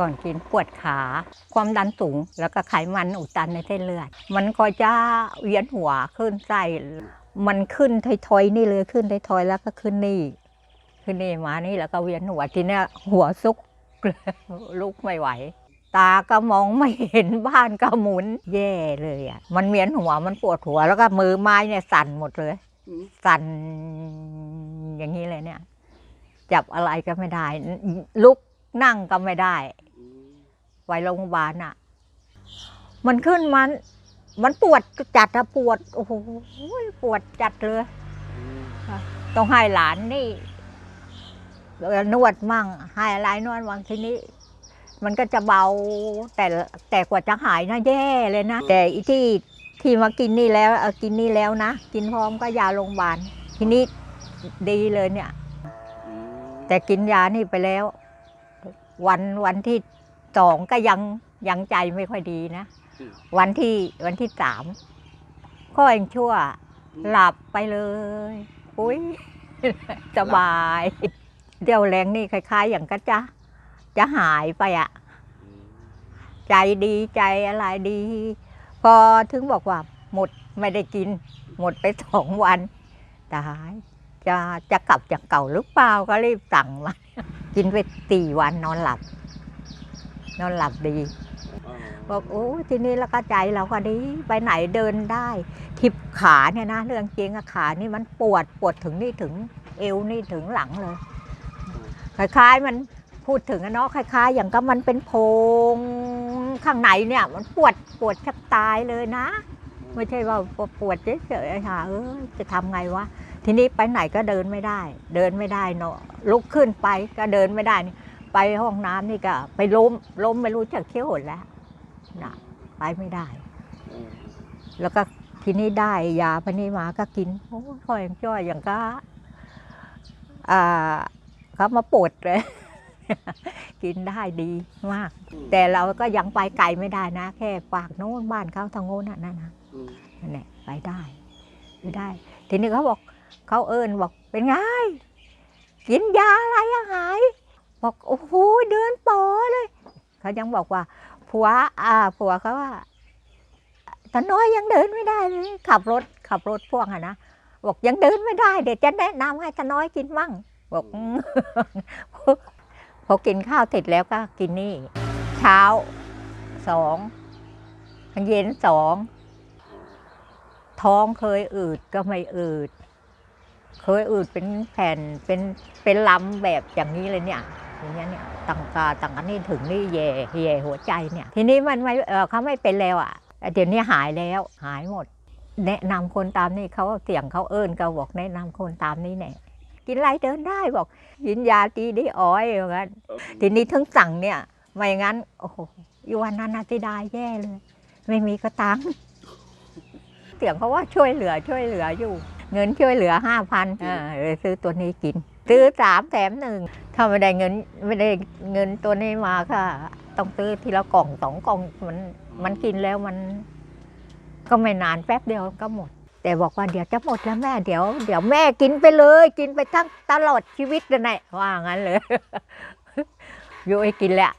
ก่อนกินปวดขา ความดันสูง แล้วก็ไขมันอุดตันในเส้นเลือด มันก็จะเวียนหัวขึ้นไส้มันขึ้นทอยๆนี่เลยขึ้นทอยๆแล้วก็ขึ้นนี่ ขึ้นนี่มานี่แล้วก็เวียนหัวทีนี้หัวซุกลุกไม่ไหว ตาก็มองไม่เห็นบ้านก็หมุน แย่เลยอะ มันเวียนหัวมันปวดหัว แล้วก็มือไม้เนี่ยสั่นหมดเลย สั่นอย่างนี้เลยเนี่ย จับอะไรก็ไม่ได้ ลุกนั่งก็ไม่ได้ ไปโรงพยาบาลอะ มันขึ้นมัน มันปวดจัดอะปวด โอ้โหปวดจัดเลยต้องให้หลานนี่นวดมั่งให้อะไรนวดมั่งทีนี้ มันก็จะเบาแต่แต่กว่าจะหายนะแย่เลยนะแต่อีที่ที่มากินนี่แล้วกินนี่แล้วนะกินพร้อมก็ยาโรงพยาบาลทีนี้ดีเลยเนี่ย แต่กินยานี่ไปแล้ว วันวันที่ สองก็ยังยังใจไม่ค่อยดีนะวันที่วันที่สามก็ยังชั่ว หลับไปเลยอุ้ย สบายเดี่ยวแรงนี่คล้าย ๆ อย่างก็จะจะหายไปอะอืมใจดีใจอะไรดี พอถึงบอกว่า หมดไม่ได้กิน หมดไปสองวันตายจะจะกลับจากเก่าหรือเปล่าก็รีบสั่งมา กินไปสี่วันนอนหลับ นอนหลับดีอ๋อบอกโอ้ทีนี้แล้วก็ใจเราก็ดีไปไหนเดินได้ทิบขาเนี่ยนะเรื่องจริงอะขานี่มันปวดปวดถึงนี่ถึงเอวนี่ถึงหลังเลยคล้ายๆมันพูดถึงอะเนาะคล้าย ๆ อย่างก็มันเป็นโพรงข้างในเนี่ย มันปวดปวดชักตายเลยนะ ไม่ใช่ว่าปวดเฉยๆค่ะเออจะทำไงวะทีนี้ไปไหนก็เดินไม่ได้ เดินไม่ได้เนาะลุกขึ้นไปก็เดินไม่ได้นี่ ไปห้องน้ำนี่ก็ไปล้มล้มไม่รู้จักเขี้ยวหนแล้วนะไปไม่ได้ แล้วก็ทีนี้ได้ยาพวกนี้มาก็กินโอ้ยค่อยจ้อยอย่างก็อ่าเขามาปวดเลย กินได้ดีมาก แต่เราก็ยังไปไกลไม่ได้นะ แค่ปากโน้นบ้านเขาทางโน้นนั่นนะนั่นแหละไปได้ไปได้ ทีนี้เขาบอกเขาเอิญบอกเป็นไงกินยาอะไรหาย บอกโอ้โหเดินปอเลย เขายังบอกว่า ผัว อ่า ผัวเขาว่าตาน้อยยังเดินไม่ได้เลยขับรถขับรถพ่วงอะนะบอกยังเดินไม่ได้ เดี๋ยวจะแนะนำให้ตาน้อยกินมั่ง บอกอืมพอกินข้าวเสร็จแล้วก็กินนี่ เช้าสองเย็นสองท้องเคยอืดก็ไม่อืด เคยอืดเป็นแผ่นเป็นเป็นลำแบบอย่างนี้เลยเนี่ย อย่างเงี้ยเนี่ยตังกาตังอันนี้ถึงนี่แย่แย่หัวใจเนี่ย ทีนี้มันไม่เออเขาไม่เป็นแล้วอะแต่เดี๋ยวนี้หายแล้วหายหมด แนะนำคนตามนี่เขาเสียงเขาเอิญเขาบอกแนะนำคนตามนี่แน่กินไรเดินได้บอกกินยาตีได้อ้อยอย่างนั้นทีนี้ทั้งสั่งเนี่ยไม่งั้นโอ้โหอีวันนั้นนาทีดายแย่เลย ไม่มีกระตังค์เสียงเขาว่าช่วยเหลือช่วยเหลืออยู่ เงินช่วยเหลือห้าพันเลยซื้อตัวนี้กิน ซื้อสามแถมหนึ่ง ถ้าไม่ได้เงินไม่ได้เงินตัวนี้มาก็ต้องซื้อทีละกล่องสองกล่องมันมันกินแล้วมัน ก็ไม่นานแป๊บเดียวก็หมด แต่บอกว่าเดี๋ยวจะหมดแล้วแม่เดี๋ยวเดี๋ยวแม่กินไปเลย กินไปทั้งตลอดชีวิตเลยนะว่างั้นเลยโยให้กินแหละ